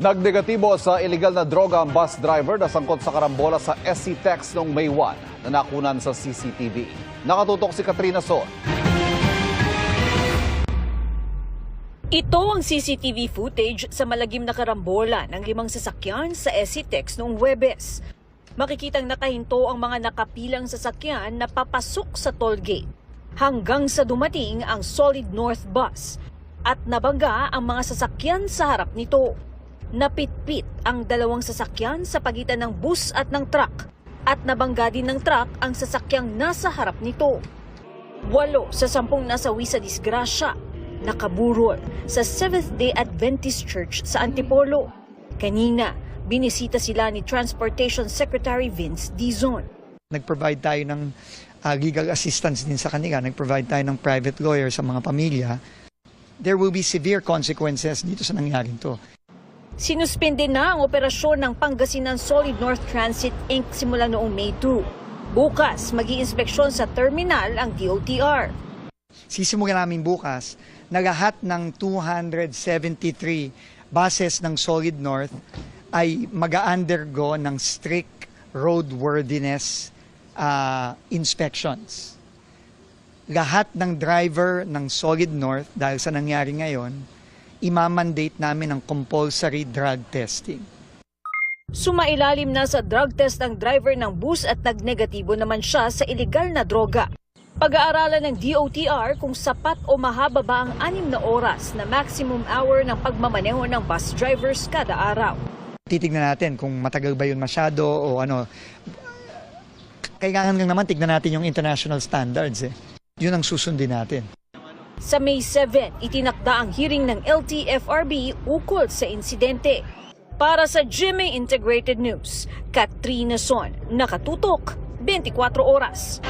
Nagnegatibo sa illegal na droga ang bus driver na sangkot sa karambola sa SC Tex noong May 1 na nakunan sa CCTV. Nakatutok si Katrina Son. Ito ang CCTV footage sa malagim na karambola ng limang sasakyan sa SCTEX noong Webes. Makikitang nakahinto ang mga nakapilang sasakyan na papasok sa toll gate hanggang sa dumating ang Solid North Bus at nabangga ang mga sasakyan sa harap nito. Napitpit ang dalawang sasakyan sa pagitan ng bus at ng truck at nabangga din ng truck ang sasakyang nasa harap nito. Walo sa sampung nasawi sa disgrasya, nakaburol sa Seventh-day Adventist Church sa Antipolo. Kanina, binisita sila ni Transportation Secretary Vince Dizon. Nag-provide tayo ng uh, legal assistance din sa kanila. Nag-provide tayo ng private lawyer sa mga pamilya. There will be severe consequences dito sa nangyaring to. Sinuspinde na ang operasyon ng Pangasinan Solid North Transit Inc. simula noong May 2. Bukas, mag inspeksyon sa terminal ang DOTR. Sisimulan namin bukas na lahat ng 273 buses ng Solid North ay mag-undergo ng strict roadworthiness uh, inspections. Lahat ng driver ng Solid North, dahil sa nangyari ngayon, imamandate namin ang compulsory drug testing. Sumailalim na sa drug test ang driver ng bus at nagnegatibo naman siya sa ilegal na droga. Pag-aaralan ng DOTR kung sapat o mahaba ba ang anim na oras na maximum hour ng pagmamaneho ng bus drivers kada araw. Titignan natin kung matagal ba yun masyado o ano. Kailangan lang naman tignan natin yung international standards eh. Yun ang susundin natin. Sa May 7, itinakda ang hearing ng LTFRB ukol sa insidente. Para sa GMA Integrated News, Katrina Son, nakatutok 24 oras.